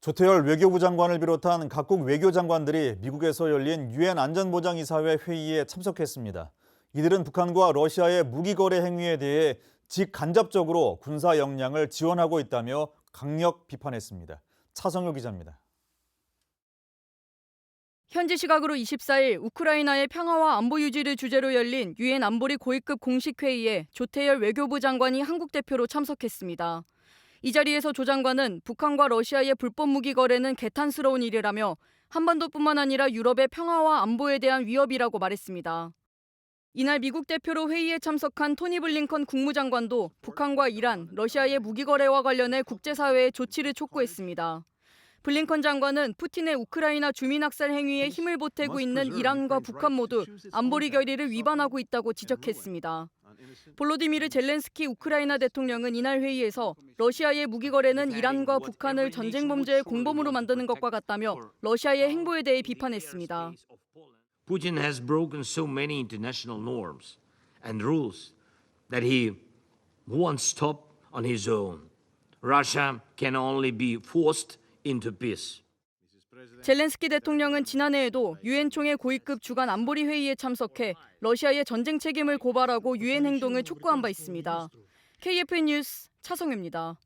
조태열 외교부 장관을 비롯한 각국 외교 장관들이 미국에서 열린 유엔 안전보장이사회 회의에 참석했습니다. 이들은 북한과 러시아의 무기 거래 행위에 대해 직간접적으로 군사 역량을 지원하고 있다며 강력 비판했습니다. 차성효 기자입니다. 현지 시각으로 24일 우크라이나의 평화와 안보 유지를 주제로 열린 유엔 안보리 고위급 공식 회의에 조태열 외교부 장관이 한국 대표로 참석했습니다. 이 자리에서 조 장관은 북한과 러시아의 불법 무기 거래는 개탄스러운 일이라며 한반도뿐만 아니라 유럽의 평화와 안보에 대한 위협이라고 말했습니다. 이날 미국 대표로 회의에 참석한 토니 블링컨 국무장관도 북한과 이란, 러시아의 무기 거래와 관련해 국제사회에 조치를 촉구했습니다. 블링컨 장관은 푸틴의 우크라이나 주민 학살 행위에 힘을 보태고 있는 이란과 북한 모두 안보리 결의를 위반하고 있다고 지적했습니다. 볼로디미르 젤렌스키 우크라이나 대통령은 이날 회의에서 러시아의 무기 거래는 이란과 북한을 전쟁 범죄의 공범으로 만드는 것과 같다며 러시아의 행보에 대해 비판했습니다. Putin has broken so many international norms and rules that he won't stop on his own. Russia can only be forced into peace. 젤렌스키 대통령은 지난해에도 유엔 총회 고위급 주간 안보리 회의에 참석해 러시아의 전쟁 책임을 고발하고 유엔 행동을 촉구한 바 있습니다. KFN 뉴스 차성입니다.